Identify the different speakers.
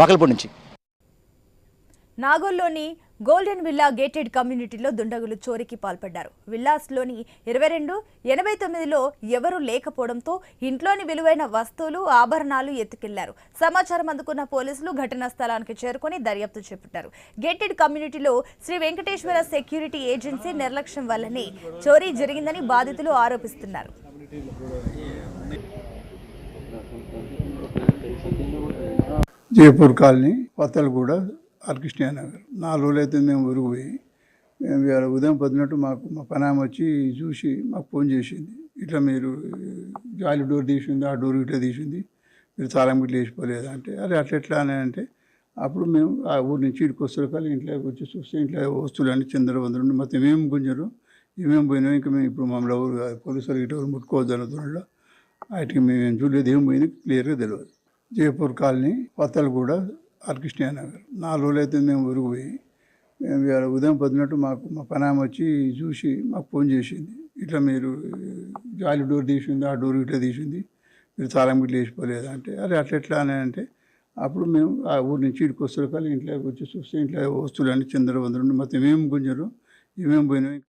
Speaker 1: వాకల్పూడి నుంచి.
Speaker 2: నాగోల్లోని golden villa gated కమ్యూనిటీలో దుండగులు చోరీకి పాల్పడ్డారు. విల్లాస్లోని ఇరవై రెండు ఎనభై తొమ్మిదిలో ఎవరూ లేకపోవడంతో ఇంట్లోని విలువైన వస్తువులు ఆభరణాలు ఎత్తుకెళ్ళారు. సమాచారం అందుకున్న పోలీసులు ఘటనా స్థలానికి చేరుకొని దర్యాప్తు చేపట్టారు. గేటెడ్ కమ్యూనిటీలో శ్రీ వెంకటేశ్వర సెక్యూరిటీ ఏజెన్సీ నిర్లక్ష్యం వల్లనే చోరీ జరిగిందని బాధితులు ఆరోపిస్తున్నారు.
Speaker 3: జయపూర్ కాలనీ పత్తలగూడ ఆర్కృష్ణ నగర్ నాలుగు రోజులు అయితే మేము ఊరుకు పోయి మేము ఇవాళ ఉదయం పొద్దునట్టు మాకు మా పనామ వచ్చి చూసి మాకు ఫోన్ చేసింది. ఇట్లా మీరు జాలి డోర్ తీసింది ఆ డోర్ ఇట్లా తీసింది మీరు చాలా ఇట్లా వేసిపోలేదు అంటే అరే అట్లా ఎట్లా అని అంటే అప్పుడు మేము ఆ ఊరి నుంచి ఇటుకు వస్తారు కానీ ఇంట్లో వచ్చి చూస్తే ఇంట్లో వస్తువులు అన్ని చిందర వందరు మొత్తం ఏమేమి గుంజరు ఏమేమి పోయినాం ఇంకా మేము ఇప్పుడు మమ్మల్ని ఎవరు పోలీసులు ఇటు ఎవరు ముట్టుకోవద్దు అన్న దూరంలో వాటికి మేము ఏం చూడలేదు ఏం పోయింది క్లియర్గా తెలియదు. జైపూర్ కాలనీ పత్తలగూడ ఆర్కృష్ణ నగర్ నాలుగు రోజులు అయితే మేము ఊరుకు పోయి మేము ఇవాళ ఉదయం పొద్దునట్టు మాకు మా పనామ వచ్చి చూసి మాకు ఫోన్ చేసింది. ఇట్లా మీరు జాలి డోర్ తీసింది ఆ డోర్ ఇట్లా తీసింది మీరు తాళం గిట్లు వేసిపోలేదు అంటే అరే అట్లా ఎట్లా అని అంటే అప్పుడు మేము ఆ ఊరి నుంచి ఇటుకు వస్తారు కానీ ఇంట్లో వచ్చి చూస్తే ఇంట్లో వస్తువులు అని చిందర మొత్తం ఏమేమి గుంజరు ఏమేమి పోయినాయి